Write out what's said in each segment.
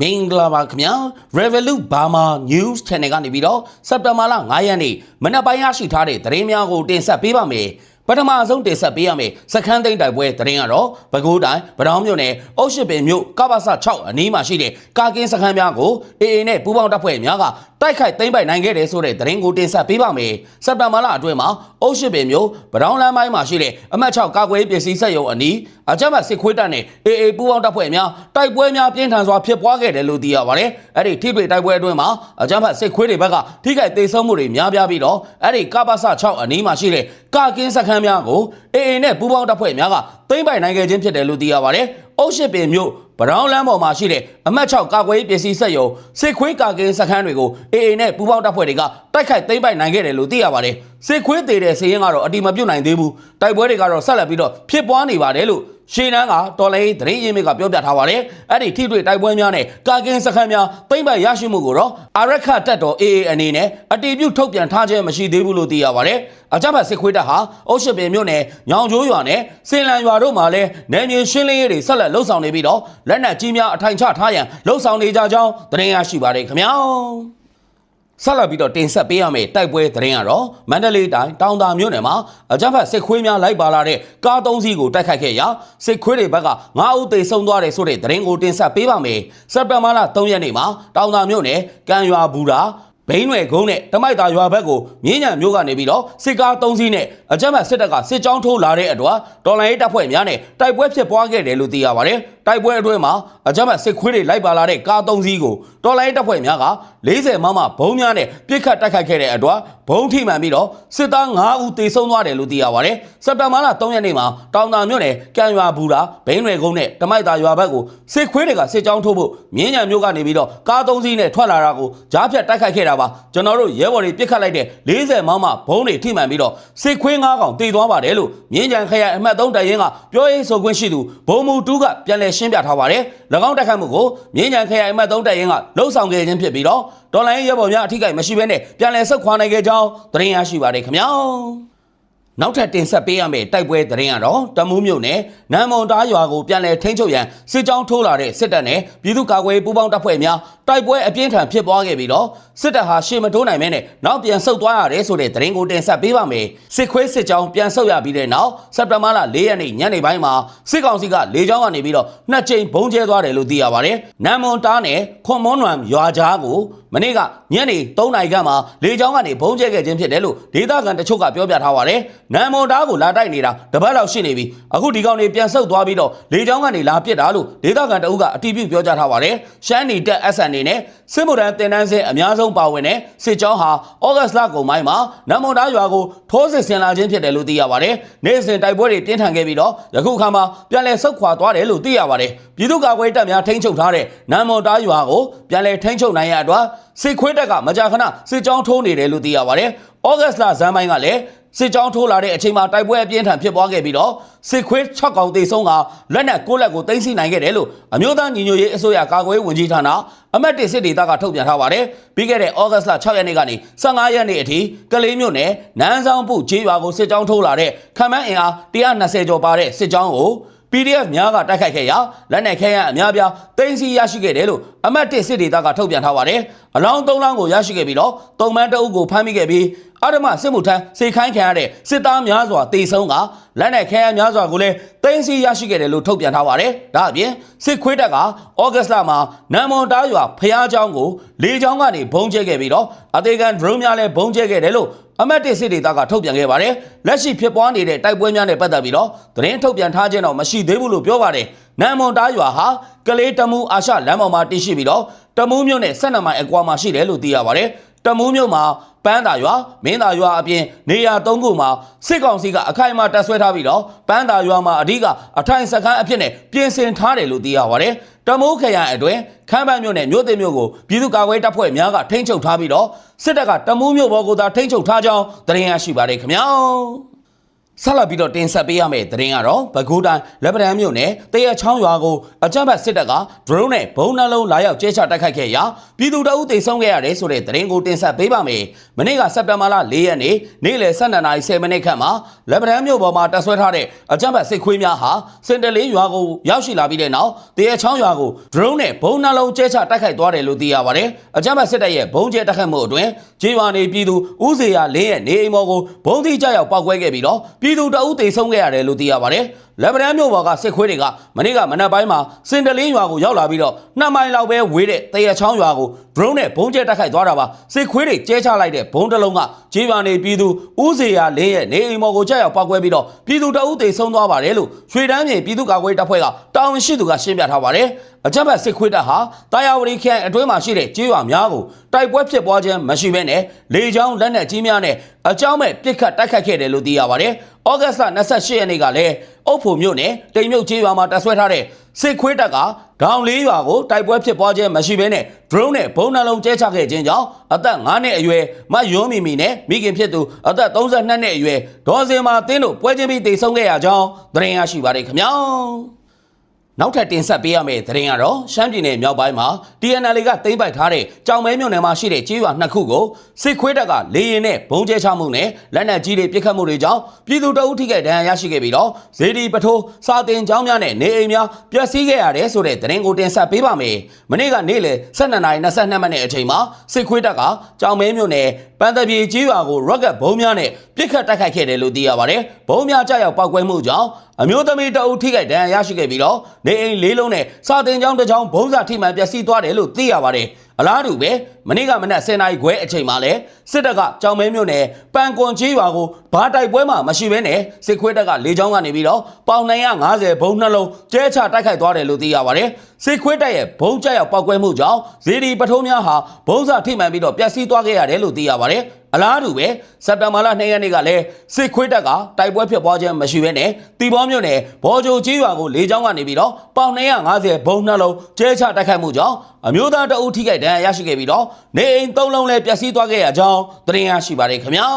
မင်္ဂလာပါခင်ဗျာ Revolut Burma News Channel ကနေပြီးတော့စက်တင်ဘာလ9ရက်နေ့မနက်ပိုင်းရရှိထားတဲ့သတင်းများကိုတင်ဆက်ပေးပါမယ် ပထမဆုံးတင်ဆက်ပေးရမယ်စခန်းသိမ်းတိုက်ပွဲသတင်းကတော့ပဲခူးတိုင်းဗတောင်းမြို့နယ်အုတ်ရှိပင်မြို့ကပ္ပစ6အနီးမှာရှိတဲ့ကာကင်းစခန်းများကို AA နဲ့ပူးပေါင်းတပ်ဖွဲ့များကတိုက်ခိုက်သိမ်းပိုက်နိုင်ခဲ့တယ်ဆိုတဲ့သတင်းကိုတင်ဆက်ပေးပါမယ်စက်တင်ဘာလအတွင်းမှာအုတ်ရှိပင်မြို့ဗတောင်းလမ်းပိုင်းမှာရှိတဲ့အမှတ်6ကာကွယ်ရေးပစ္စည်းစက်ရုံအနီးအကြမ်းဖက်စစ်ခွေးတပ်နဲ့ AA ပူးပေါင်းတပ်ဖွဲ့များတိုက်ပွဲများပြင်းထန်စွာဖြစ်ပွားခဲ့တယ်လို့သိရပါတယ်အဲ့ဒီထိတွေ့တိုက်ပွဲအတွင်းမှာအကြမ်းဖက်စစ်ခွေးတွေဘက်ကထိခိုက်ဒေဆုံးမှုတွေများပြားပြီးတော့အဲ့ဒီကပ္ပစ6အနီးမှာရှိတဲ့ကာကင်းစခန်းများကို AA နဲ့ပူးပေါင်းတပ်ဖွဲ့များကသိမ်းပိုက်နိုင်ခဲ့ခြင်းဖြစ်တယ်လို့သိရပါတယ်။အုတ်ရှိပင်မြို့ဗရောင်းလမ်းပေါ်မှာရှိတဲ့အမှတ်6ကာကွယ်ရေးပစ္စည်းစက်ရုံစစ်ခွေးကာကင်းစခန်းတွေကို AA နဲ့ပူးပေါင်းတပ်ဖွဲ့တွေကတိုက်ခိုက်သိမ်းပိုက်နိုင်ခဲ့တယ်လို့သိရပါတယ်။စစ်ခွေးသေးတဲ့စည်ရင်ကတော့အတိမပြုတ်နိုင်သေးဘူး။တိုက်ပွဲတွေကတော့ဆက်လက်ပြီးတော့ဖြစ်ပွားနေပါတယ်လို့ ရှေးနန်းကတော်လိုင်းသတင်းရင်းမြစ်ကပြောပြထားပါတယ်။အဲ့ဒီထိတွေ့တိုက်ပွဲများနဲ့ကာကင်းစခန်းများသိမ်းပိုက်ရရှိမှုကိုတော့အာရခတက်တော် AA အနေနဲ့အတီးပြုတ်ထုတ်ပြန်ထားခြင်းမရှိသေးဘူးလို့သိရပါတယ်။အကြမ်းဖက်စစ်ခွေးတပ်ဟာအုတ်ရှိပင်မြို့နယ်ညောင်ကျိုးရွာနဲ့စင်လန်ရွာတို့မှာလည်းနယ်မြေရှင်းလင်းရေးတွေဆက်လက်လှုပ်ဆောင်နေပြီးတော့လက်နက်ကြီးများအထိုင်ချထားရန်လှုပ်ဆောင်နေကြကြောင်းသတင်းရရှိပါတယ်ခင်ဗျာ။ ဆက်လက်ပြီးတော့တင်ဆက်ပေးရမယ့်တိုက်ပွဲသတင်းကတော့မန္တလေးတိုင်းတောင်တာမြို့နယ်မှာအကြမ်းဖက်စစ်ခွေးများလိုက်ပါလာတဲ့ကားသုံးစီးကိုတိုက်ခိုက်ခဲ့ရာစစ်ခွေးတွေဘက်က9ဦးသေဆုံးသွားတယ်ဆိုတဲ့သတင်းကိုတင်ဆက်ပေးပါမယ်။စက်တင်ဘာလ3ရက်နေ့မှာတောင်တာမြို့နယ်ကံရွာဘူတာဘိန်းွယ်ကုန်းနဲ့တမိုက်တာရွာဘက်ကိုမြင်းညံမျိုးကနေပြီးတော့စစ်ကား၃စီးနဲ့အကြမ်းဖက်စစ်တပ်ကစစ်ကြောင်းထိုးလာတဲ့အတွက်တော်လိုင်းရေးတပ်ဖွဲ့များနဲ့တိုက်ပွဲဖြစ်ပွားခဲ့တယ်လို့သိရပါတယ်။ တိုက်ပွဲအတွင်းမှာအကြမ်းဖက်စစ်ခွေးတွေလိုက်ပါလာတဲ့ကား၃စီးကိုတော်လိုင်းရေးတပ်ဖွဲ့များက40မမဘုံများနဲ့ပြစ်ခတ်တိုက်ခိုက်ခဲ့တဲ့အတွက်ဘုံထိမှန်ပြီးတော့စစ်သား9ဦးသေဆုံးသွားတယ်လို့သိရပါတယ်။စက်တင်ဘာလ3ရက်နေ့မှာတောင်တာမြို့နယ်ကံရွာဘူတာဘိန်းရွယ်ကုန်းနဲ့တမိုက်တာရွာဘက်ကိုစစ်ခွေးတွေကစစ်ကြောင်းထိုးဖို့မြင်းညံမျိုးကနေပြီးတော့ကား၃စီးနဲ့ထွက်လာတာကိုကြားဖြတ်တိုက်ခိုက်ခဲ့တာပါကျွန်တော်တို့ရဲဘော်တွေပြစ်ခတ်လိုက်တဲ့40မမဘုံတွေထိမှန်ပြီးတော့စစ်ခွေး9កောင်တေသွားပါတယ်လို့မြင်းကြံခရိုင်အမှတ်3တရင်ကပြောရေးဆိုခွင့်ရှိသူဘုံမူတူးကပြန်လည်ရှင်းပြထားပါတယ်၎င်းတိုက်ခိုက်မှုကိုမြင်းကြံခရိုင်အမှတ်3တရင်ကလှုပ်ဆောင်ခဲ့ခြင်းဖြစ်ပြီးတော့ဒေါ်လာရဲဘော်များအထိကိမရှိဘဲနဲ့ပြန်လည်ဆုတ်ခွာနိုင်ခဲ့ကြောင်းသတင်းရရှိပါတယ်ခင်ဗျာ နောက်ထပ်တင်ဆက်ပေးရမယ့်တိုက်ပွဲသတင်းကတော့တမူးမြို့နယ်နမ်မွန်တားရွာကိုပြန်လည်ထိန်းချုပ်ရန်စစ်ကြောင်းထိုးလာတဲ့စစ်တပ်နဲ့ပြည်သူ့ကာကွယ်ရေးပူးပေါင်းတပ်ဖွဲ့များတိုက်ပွဲအပြင်းထန်ဖြစ်ပွားခဲ့ပြီးတော့စစ်တပ်ဟာရှေ့မတိုးနိုင်မဲနဲ့နောက်ပြန်ဆုတ်သွားရတယ်ဆိုတဲ့သတင်းကိုတင်ဆက်ပေးပါမယ်စစ်ခွေးစစ်ကြောင်းပြန်ဆုတ်ရပြီးတဲ့နောက်စက်တင်ဘာလ၄ရက်နေ့ညနေပိုင်းမှာစစ်ကောင်စီကလေကြောင်းကနေပြီးတော့နှစ်ကြိမ်ဘုံကျဲသွားတယ်လို့သိရပါတယ်နမ်မွန်တားနဲ့ခွန်မွန်နွမ်ရွာကြားကိုမနေ့ကညနေ3နာရီခန့်မှာလေကြောင်းကနေဘုံကျဲခဲ့ခြင်းဖြစ်တယ်လို့ဒေသခံတချို့ကပြောပြထားပါတယ်နမ်မွန်တားကိုလာတိုက်နေတာတပတ်လောက်ရှိနေပြီအခုဒီကောင်တွေပြန်ဆုတ်သွားပြီးတော့လေကြောင်းကနေလာပစ်တာလို့ဒေသခံတအုပ်ကအတီးပြုတ်ပြောကြားထားပါတယ်ရှမ်းနီတက် SN အနေနဲ့စစ်မှုထမ်းတင်တန်းစင်အများဆုံးပါဝင်တဲ့စစ်ကြောင်းဟာဩဂတ်လကုန်ပိုင်းမှာနမ်မွန်တားရွာကိုထိုးစစ်ဆင်လာခြင်းဖြစ်တယ်လို့သိရပါတယ်နေ့စဉ်တိုက်ပွဲတွေပြင်းထန်ခဲ့ပြီးတော့ယခုအခါမှာပြန်လည်ဆုတ်ခွာသွားတယ်လို့သိရပါတယ် ပြည်သူ့ကာကွယ်တပ်များထိန်းချုပ်ထားတဲ့နမ်မွန်တားရွာကိုပြန်လည်ထိန်းချုပ်နိုင်ရအတွက်စစ်ခွေးတပ်ကမကြာခဏစစ်ကြောင်းထိုးနေတယ်လို့သိရပါတယ်ဩဂတ်လဇန်ပိုင်းကလည်းစစ်ကြောင်းထိုးလာတဲ့အချိန်မှာတိုက်ပွဲအပြင်းထန်ဖြစ်ပွားခဲ့ပြီးတော့စစ်ခွေး6កောင်သေဆုံးကလက်နက်6လက်ကိုတင်စီနိုင်ခဲ့တယ်လို့အမျိုးသားညီညွတ်ရေးအစိုးရကာကွယ်ရေးဝန်ကြီးဌာနအမတ်တစ်စစ်ဒေသကထုတ်ပြန်ထားပါတယ်ပြီးခဲ့တဲ့ဩဂတ်လ6ရက်နေ့ကနေ15ရက်နေ့အထိကလေးမြို့နယ်နန်းဆောင်ပုကျေးရွာကိုစစ်ကြောင်းထိုးလာတဲ့ခမန်းအင်အား120ကျော်ပါတဲ့စစ်ကြောင်းကို PDF များကတိုက်ခိုက်ခဲ့ရာလက်နက်ခဲယမ်းအများပြားတင်စီရရှိခဲ့တယ်လို့အမတ်တစ်စစ်ဒေသကထုတ်ပြန်ထားပါတယ်။အလောင်း၃လောင်းကိုရရှိခဲ့ပြီးတော့သုံမန်းတအုပ်ကိုဖမ်းမိခဲ့ပြီးအရမစစ်မှုထမ်းစေခိုင်းခံရတဲ့စစ်သားများစွာတေဆုံးကလက်နက်ခဲယမ်းများစွာကိုလည်းတင်စီရရှိခဲ့တယ်လို့ထုတ်ပြန်ထားပါတယ်။ဒါအပြင်စစ်ခွေးတပ်ကဩဂတ်စ်လမှာနမ်မွန်တားရွာဖျားချောင်းကိုလေချောင်းကနေဘုံကျဲခဲ့ပြီးတော့အသေးခံ drone များလည်းဘုံကျဲခဲ့တယ်လို့ အမတ်တစ်စစ်ဒေသကထုတ်ပြန်ခဲ့ပါတယ်။လက်ရှိဖြစ်ပွားနေတဲ့တိုက်ပွဲများနဲ့ပတ်သက်ပြီးတော့သတင်းထုတ်ပြန်ထားခြင်းတော့မရှိသေးဘူးလို့ပြောပါတယ်။နမ်မွန်တားရွာဟာကလေးတမူအာရှလမ်းပေါ်မှာတည်ရှိပြီးတော့တမူးမြို့နဲ့12မိုင်အကွာမှာရှိတယ်လို့သိရပါတယ်။တမူးမြို့မှာပန်းသာရွာမင်းသာရွာအပြင်နေရာ၃ခုမှာစစ်ကောင်စီကအခိုင်အမာတပ်ဆွဲထားပြီးတော့ပန်းသာရွာမှာအဓိကအထိုင်စခန်းအဖြစ်နဲ့ပြင်ဆင်ထားတယ်လို့သိရပါတယ်။ တမိုးခရိုင်အတွင်းခမ်းပန်းမြို့နယ်မြို့သိမ်းမြို့ကိုပြည်သူ့ကာကွယ်တပ်ဖွဲ့များကထိန်းချုပ်ထားပြီးတော့စစ်တပ်ကတမိုးမြို့ဘော်ကိုသာထိန်းချုပ်ထားကြောင်းသတင်းရရှိပါတယ်ခင်ဗျာ။ ဆက်လက်ပြီးတော့တင်ဆက်ပေးရမယ့်သတင်းကတော့ပဲခူးတိုင်းလက်ပံမြို့နယ်တရချောင်းရွာကိုအကြမ်းဖက်စစ်တပ်က drone နဲ့ဘုံနှလုံးလာရောက်ကျဲချတိုက်ခိုက်ခဲ့ရာပြည်သူတအုပ်တိတ်ဆုံးခဲ့ရတယ်ဆိုတဲ့သတင်းကိုတင်ဆက်ပေးပါမယ်။မနေ့ကစက်တင်ဘာလ၄ရက်နေ့နေ့လယ်12:10မိနစ်ခန့်မှာလက်ပံမြို့ပေါ်မှာတပ်ဆွဲထားတဲ့အကြမ်းဖက်စစ်ခွေးများဟာစင်တလေးရွာကိုရောက်ရှိလာပြီးတဲ့နောက်တရချောင်းရွာကို drone နဲ့ဘုံနှလုံးကျဲချတိုက်ခိုက်သွားတယ်လို့သိရပါတယ်။အကြမ်းဖက်စစ်တပ်ရဲ့ဘုံကျဲတိုက်ခိုက်မှုအတွင်းကျေးရွာနေပြည်သူဦးစေရလင်းရဲ့နေအိမ်ပေါ်ကိုဘုံတိကျရောက်ပောက်ကွဲခဲ့ပြီးတော့ပြည်သူတအုပ်တိတ်ဆုံးခဲ့ရတယ်လို့သိရပါတယ်။ လက်ဗရန်မြို့ပေါ်ကစစ်ခွေးတွေကမနေ့ကမနက်ပိုင်းမှာစင်တလင်းရွာကိုရောက်လာပြီးတော့နှစ်မိုင်လောက်ပဲဝေးတဲ့တရချောင်းရွာကို drone နဲ့ဘုံကျဲတိုက်ခိုက်သွားတာပါစစ်ခွေးတွေကျဲချလိုက်တဲ့ဘုံတစ်လုံးကကျေးရွာနေပြည်သူဦးစေရလင်းရဲ့နေအိမ်ပေါ်ကိုကြောက်ရောက်ပောက်ကွဲပြီးတော့ပြည်သူတအုပ်တိတ်ဆုံးသွားပါတယ်လို့ရွှေတန်းမြေပြည်သူ့ကာကွယ်တပ်ဖွဲ့ကတာဝန်ရှိသူကရှင်းပြထားပါတယ်အကြမ်းဖက်စစ်ခွေးတပ်ဟာတာယာဝတီခရိုင်အတွင်းမှာရှိတဲ့ကျေးရွာများကိုတိုက်ပွဲဖြစ်ပွားခြင်းမရှိဘဲနဲ့လေကြောင်းလက်နက်ကြီးများနဲ့အကြောင်းမဲ့ပစ်ခတ်တိုက်ခတ်ခဲ့တယ်လို့သိရပါတယ်။ဩဂတ်စ်လ28ရက်နေ့ကလည်း အုတ်ဖို့မြို့နယ်တိမ်မြုပ်ကျေးရွာမှာတပ်ဆွဲထားတဲ့စစ်ခွေးတပ်ကဒေါင်လေးရွာကိုတိုက်ပွဲဖြစ်ပွားခြင်းမရှိဘဲနဲ့ drone နဲ့ဘုံနှလုံးကျဲချခဲ့ခြင်းကြောင့်အသက်9နှစ်အရွယ်မယွန်းမီမီနဲ့မိခင်ဖြစ်သူအသက်32နှစ်အရွယ်ဒေါ်စင်မာတင်းတို့ပွဲချင်းပြီးတိတ်ဆုံးခဲ့ရကြောင်းသတင်းရရှိပါတယ်ခင်ဗျာ။ နောက်ထပ်တင်ဆက်ပေးရမယ့်သတင်းကတော့ရှမ်းပြည်နယ်မြောက်ပိုင်းမှာ TNL ကသိမ်းပိုက်ထားတဲ့ကြောင်မဲမြို့နယ်မှာရှိတဲ့ကျေးရွာနှစ်ခုကိုစစ်ခွေးတပ်ကလေရင်နဲ့ဘုံကျဲချမှုနဲ့လက်နက်ကြီးတွေပစ်ခတ်မှုတွေကြောင့်ပြည်သူတအုပ်ထိခိုက်ဒဏ်ရာရရှိခဲ့ပြီးတော့ဇေဒီပထိုးစာတင်ကျောင်းများနဲ့နေအိမ်များပျက်စီးခဲ့ရတယ်ဆိုတဲ့သတင်းကိုတင်ဆက်ပေးပါမယ်။မနေ့ကနေ့လယ်12:22မိနစ်အချိန်မှာစစ်ခွေးတပ်ကကြောင်မဲမြို့နယ်ပန်းတပြေကျေးရွာကို rocket ဘုံများနဲ့ပစ်ခတ်တိုက်ခိုက်ခဲ့တယ်လို့သိရပါတယ်။ဘုံများကြောက်ရောက်ပောက်ကွဲမှုကြောင့် အမျိုးသမီးတအုပ်ထိခိုက်ဒဏ်ရာရရှိခဲ့ပြီးတော့နေအိမ်လေးလုံးနဲ့စာတင်ကျောင်းတစ်ကျောင်းဘုံစာထိမှန်ပျက်စီးသွားတယ်လို့သိရပါတယ်။အလားတူပဲ မနေ့ကမနက်10:00နာရီခွဲအချိန်မှာလဲစစ်တပ်ကကြောင်မဲမြို့နယ်ပန်ကွန်ကျေးရွာကိုဘာတိုက်ပွဲမှမရှိဘဲနဲ့စစ်ခွေးတပ်ကလေကြောင်းကနေပြီးတော့ပေါင်250ဘုံနှလုံးကျဲချတိုက်ခိုက်သွားတယ်လို့သိရပါတယ်။စစ်ခွေးတပ်ရဲ့ဘုံကျရောက်ပောက်ကွဲမှုကြောင့်ဇေဒီပထုံးများဟာဘုံစာထိမှန်ပြီးတော့ပျက်စီးသွားခဲ့ရတယ်လို့သိရပါတယ်။အလားတူပဲစက်တဘာလ2ရက်နေ့ကလည်းစစ်ခွေးတပ်ကတိုက်ပွဲဖြစ်ပွားခြင်းမရှိဘဲနဲ့တီဘောမြို့နယ်ဘော်ဂျိုကျေးရွာကိုလေကြောင်းကနေပြီးတော့ပေါင်250ဘုံနှလုံးကျဲချတိုက်ခိုက်မှုကြောင့်အမျိုးသားတအုပ်ထိခိုက်ဒဏ်ရာရရှိခဲ့ပြီးတော့နေအိမ်သုံးလုံးလည်းပျက်စီးသွားခဲ့ရကြောင်းသတင်းရရှိပါတယ်ခင်ဗျာ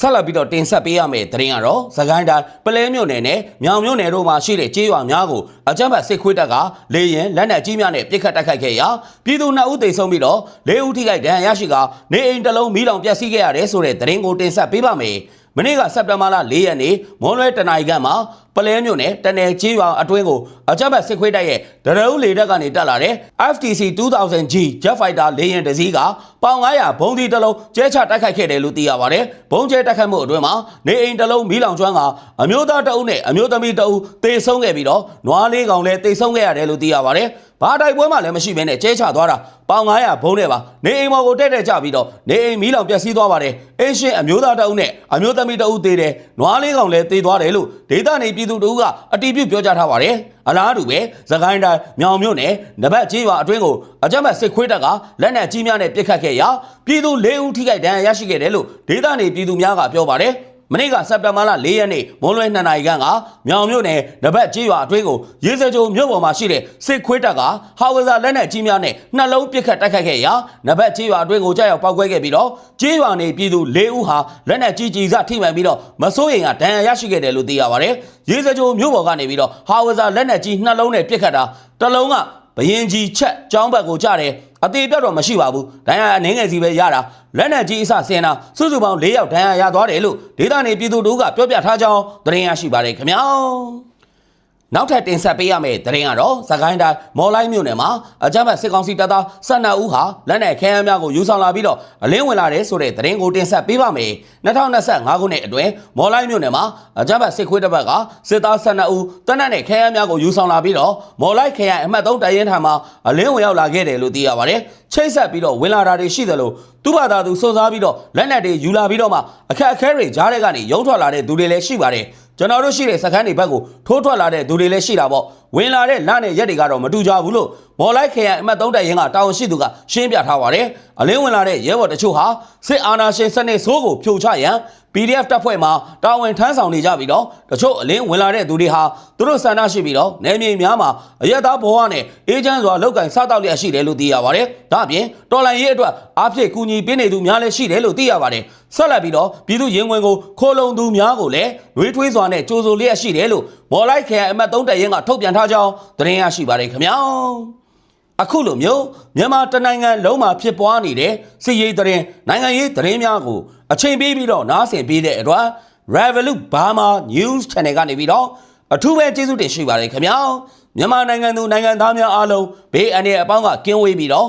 ဆက်လက်ပြီးတော့တင်ဆက်ပေးရမယ့်သတင်းကတော့သခိုင်းတိုင်းပလဲမြို့နယ်နဲ့မြောင်မြို့နယ်တို့မှာရှိတဲ့ကျေးရွာများကိုအကြမ်းဖက်စစ်ခွေးတပ်ကလေရင်လက်နက်ကြီးများနဲ့ပစ်ခတ်တိုက်ခိုက်ခဲ့ရာပြည်သူနှစ်ဦးသေဆုံးပြီးတော့၄ဦးထိခိုက်ဒဏ်ရာရရှိကနေအိမ်တစ်လုံးမီးလောင်ပျက်စီးခဲ့ရတယ်ဆိုတဲ့သတင်းကိုတင်ဆက်ပေးပါမယ်။မနေ့ကစက်တင်ဘာလ၄ရက်နေ့မွန်လွဲတနိုင်ခန့်မှာ ပလဲမြို့နယ်တနယ်ကြီးရွာအတွင်းကိုအကြမ်းဖက်စစ်ခွေးတပ်ရဲ့ဒရုန်းလေတပ်ကနေတက်လာတဲ့ FTC 2000G Jet Fighter လေယာဉ်တစ်စီးကပေါင်900ဘုံဒီတစ်လုံးကျဲချတိုက်ခိုက်ခဲ့တယ်လို့သိရပါတယ်။ဘုံကျဲတိုက်ခိုက်မှုအတွင်းမှာနေအိမ်တစ်လုံးမီးလောင်ကျွမ်းကအမျိုးသားတအုပ်နဲ့အမျိုးသမီးတအုပ်တေဆုံးခဲ့ပြီးတော့နွားလေးကောင်လည်းတေဆုံးခဲ့ရတယ်လို့သိရပါတယ်။ဘာတိုက်ပွဲမှလည်းမရှိဘဲနဲ့ကျဲချသွားတာပေါင်900ဘုံနဲ့ပါနေအိမ်ပေါ်ကိုတက်တက်ကြပြီးတော့နေအိမ်မီးလောင်ပျက်စီးသွားပါတယ်။အင်းရှင်အမျိုးသားတအုပ်နဲ့အမျိုးသမီးတအုပ်တေတယ်နွားလေးကောင်လည်းတေသွားတယ်လို့ဒေသနေပြည်သူတအုပ်ကအတီးပြုတ်ပြောကြားထားပါတယ်။အလားတူပဲသခိုင်းတိုင်းမြောင်မြို့နယ်နဘတ်ကြီးရွာအတွင်းကိုအကြမ်းဖက်စစ်ခွေးတပ်ကလက်နက်ကြီးများနဲ့ပစ်ခတ်ခဲ့ရာပြည်သူ၄ဦးထိခိုက်ဒဏ်ရာရရှိခဲ့တယ်လို့ဒေသနေပြည်သူများကပြောပါတယ်။ မနေ့ကစက်တင်ဘာလ၄ရက်နေ့မွန်းလွဲ2နာရီခန့်ကမြောင်မြို့နယ်နဘတ်ကြီးရွာအတွင်းကိုရေစကြိုမြို့ပေါ်မှာရှိတဲ့စစ်ခွေးတပ်ကဟာဝဇာလက်နက်ကြီးများနဲ့နှလုံးပစ်ခတ်တိုက်ခိုက်ခဲ့ရာနဘတ်ကြီးရွာအတွင်းကိုကြောက်ရောက်ပောက်ကွဲခဲ့ပြီးတော့ကြီးရွာနေပြည်သူ၄ဦးဟာလက်နက်ကြီးကြီးစထိမှန်ပြီးတော့မစိုးရိမ်ကဒဏ်ရာရရှိခဲ့တယ်လို့သိရပါတယ်။ရေစကြိုမြို့ပေါ်ကနေပြီးတော့ဟာဝဇာလက်နက်ကြီးနှလုံးနဲ့ပစ်ခတ်တာတစ်လုံးကဘရင်ကြီးချက်ចောင်းဘက်ကိုကြတယ် အသေးပြတ်တော့မရှိပါဘူးဒဏ်ရာအနှင်းငယ်စီပဲရတာလက်နက်ကြီးအစဆင်တာစုစုပေါင်း၄ယောက်ဒဏ်ရာရသွားတယ်လို့ဒေသနေပြည်သူတို့ကပြောပြထားကြောင်းသတင်းရရှိပါတယ်ခင်ဗျာ နောက်ထပ်တင်ဆက်ပေးရမယ့်သတင်းကတော့သခိုင်းတိုင်းမော်လိုက်မြို့နယ်မှာအကြမ်းဖက်စစ်ကောင်စီတပ်သား12ဦးဟာလက်နက်ခဲယမ်းများကိုယူဆောင်လာပြီးတော့အလင်းဝင်လာတဲ့ဆိုတဲ့သတင်းကိုတင်ဆက်ပေးပါမယ်2025ခုနှစ်အတွင်းမော်လိုက်မြို့နယ်မှာအကြမ်းဖက်စစ်ခွေးတပ်ဘက်ကစစ်သား12ဦးတနက်နဲ့ခဲယမ်းများကိုယူဆောင်လာပြီးတော့မော်လိုက်ခရိုင်အမှတ်3တရင်ထံမှာအလင်းဝင်ရောက်လာခဲ့တယ်လို့သိရပါတယ်ချိတ်ဆက်ပြီးတော့ဝင်လာတာတွေရှိတယ်လို့သူ့ဘာသာသူစွန့်စားပြီးတော့လက်နက်တွေယူလာပြီးတော့မှအခက်အခဲတွေကြားတဲ့ကနေရုံထွက်လာတဲ့သူတွေလည်းရှိပါတယ် ကျွန်တော်တို့ရှိတဲ့စခန်းတွေဘက်ကိုထိုးထွက်လာတဲ့သူတွေလည်းရှိတာပေါ့ဝင်လာတဲ့လနဲ့ရက်တွေကတော့မတူကြဘူးလို့မော်လိုက်ခရိုင်အမှတ်3တပ်ရင်းကတာဝန်ရှိသူကရှင်းပြထားပါတယ်အလင်းဝင်လာတဲ့ရဲဘော်တချို့ဟာစစ်အာဏာရှင်စနစ်ဆိုးကိုဖြိုချရန် PDF တပ်ဖွဲ့မှာတာဝန်ထမ်းဆောင်နေကြပြီးတော့တချို့အလင်းဝင်လာတဲ့သူတွေဟာသူတို့ဆန္ဒရှိပြီးတော့နယ်မြေများမှာအရက်သားဘဝနဲ့အေဂျင့်စွာလောက်ကင်စားတောက်လျက်ရှိတယ်လို့သိရပါတယ်။ဒါ့အပြင်တော်လိုင်းရေးအတွက်အားဖြည့်ကူညီပေးနေသူများလည်းရှိတယ်လို့သိရပါတယ်။ ဆက်လက်ပြီးတော့ပြည်သူရင်ဝင်ကိုခိုးလုံသူများကိုလည်းရွေးထွေးစွာနဲ့ကြိုးဆိုလျက်ရှိတယ်လို့မော်လိုက်ခရိုင်အမတ်၃တက်ရင်ကထုတ်ပြန်ထားကြောင်းသတင်းရရှိပါတယ်ခင်ဗျာအခုလိုမျိုးမြန်မာတနိုင်ငံလုံးမှာဖြစ်ပွားနေတဲ့စစ်ရေးသတင်းနိုင်ငံရေးသတင်းများကိုအချိန်ပေးပြီးတော့နားဆင်ပေးတဲ့အတွက် Revolut Burma News Channel ကနေပြီးတော့အထူးပဲကျေးဇူးတင်ရှိပါတယ်ခင်ဗျာမြန်မာနိုင်ငံသူနိုင်ငံသားများအားလုံးဘေးအန္တရာယ်အပေါင်းကကင်းဝေးပြီးတော့